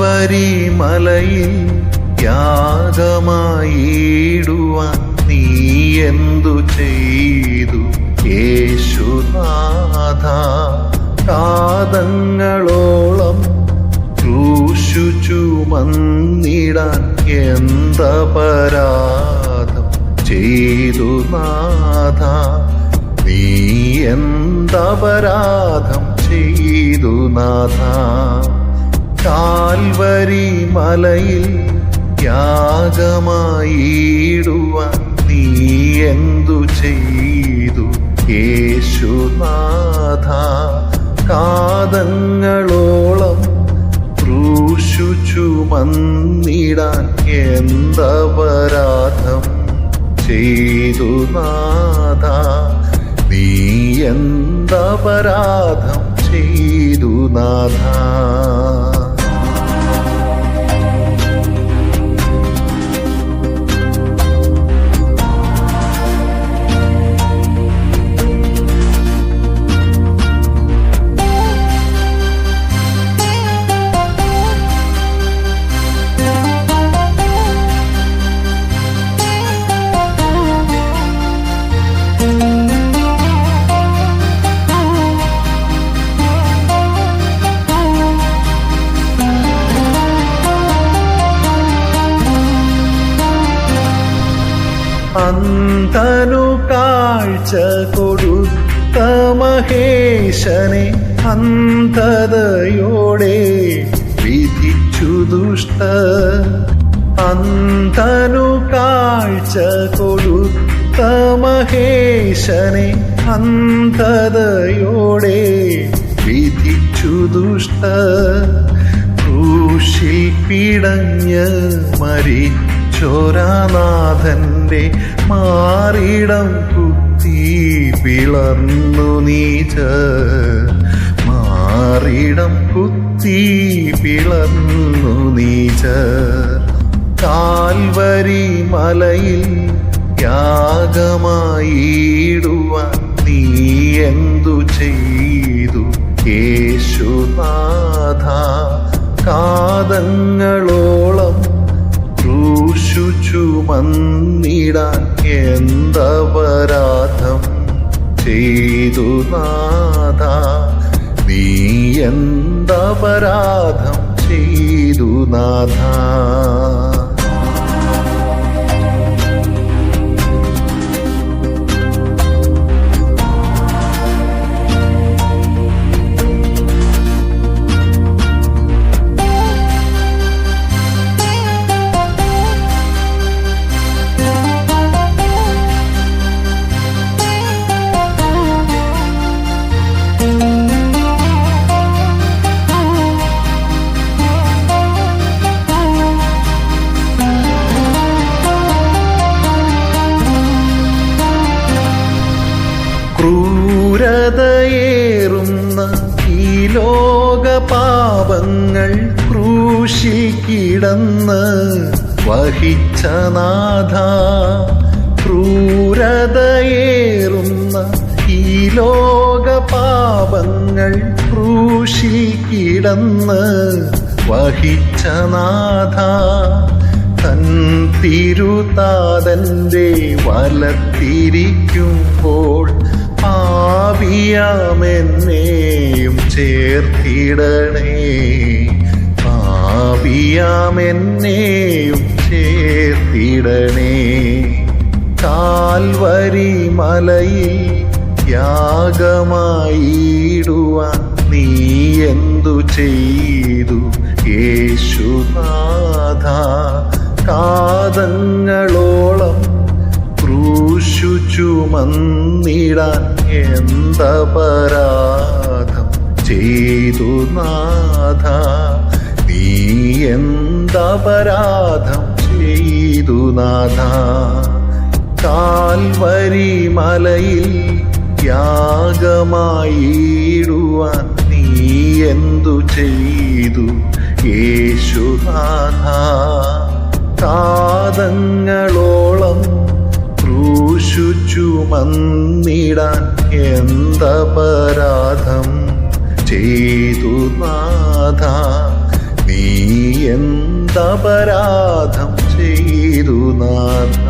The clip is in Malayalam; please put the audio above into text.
കാൽവരി മലയിൽ യാഗമായിടുവാൻ നീ എന്തു ചെയ്തു? യേശുനാഥ കാതങ്ങളോളം ക്രൂശു ചുമന്നിടാൻ എന്തപരാധം ചെയ്തു നാഥ നീ എന്തപരാധം ചെയ്തു നാഥ. കാൽവരി മലയിൽ യാഗമായിടുവാൻ നീ എന്തു ചെയ്തു? യേശുനാഥ കാതങ്ങളോളം ക്രൂശു ചുമന്നിടാൻ എന്തപരാധം ചെയ്തു നാഥ? നീ എന്തപരാധം ചെയ്തു നാഥ? അന്തനു കാഴ്ച കൊടു മഹേശനെ അന്ധതയോടെ വിധിച്ചു ദുഷ്ട. അന്തനു കാഴ്ച കൊടു മഹേശനെ അന്ധതയോടെ വിധിച്ചു ദുഷ്ട. ക്രൂശിൽ പിടഞ്ഞ് മരിച്ചൊരാനാഥന്റെ മാറിടം കുത്തി പിളർന്നു നീച്ച മാറിടം കുത്തി പിളർന്നു നീച്ച കാൽവരി മലയിൽ യാഗമായിടുവാൻ നീ എന്തു ചെയ്തു? യേശുനാഥ കാതങ്ങളോളം ചുമന്നിടാൻ എന്തപരാധം ചെയ്തു നാഥ നീ എന്തപരാധം ചെയ്തു നാഥ. ലോക പാപങ്ങൾ ക്രൂശിൽ കിടന്ന് വഹിച്ച നാഥ ക്രൂരതയേറുന്ന ഈ ലോക പാപങ്ങൾ ക്രൂശിൽ കിടന്ന് വഹിച്ച നാഥ തൻ തിരുതാതന്റെ വലത്തിരിക്കുമ്പോൾ പാപിയാമെന്നെയും ചേർത്തിടണേ. പാപിയാമെന്നെയും ചേർത്തിടണേ. കാൽവരി മലയിൽ യാഗമായിടുവാൻ നീ എന്തു ചെയ്തു? യേശുനാഥ കാതങ്ങളോളം ക്രൂശു ചുമന്നിടാൻ എന്തപരാധം ചെയ്തു നാഥ? നീ എന്ത എന്തപരാധം ചെയ്തു നാഥ? കാൽവരി മലയിൽ യാഗമായിടുവാൻ നീ എന്തു ചെയ്തു? യേശുനാഥ കാതങ്ങളോളം ക്രൂശു ചുമന്നിടാൻ എന്തപരാധം ചെയ്തു നാഥ? നീ എന്തപരാധം ചെയ്തു നാഥ?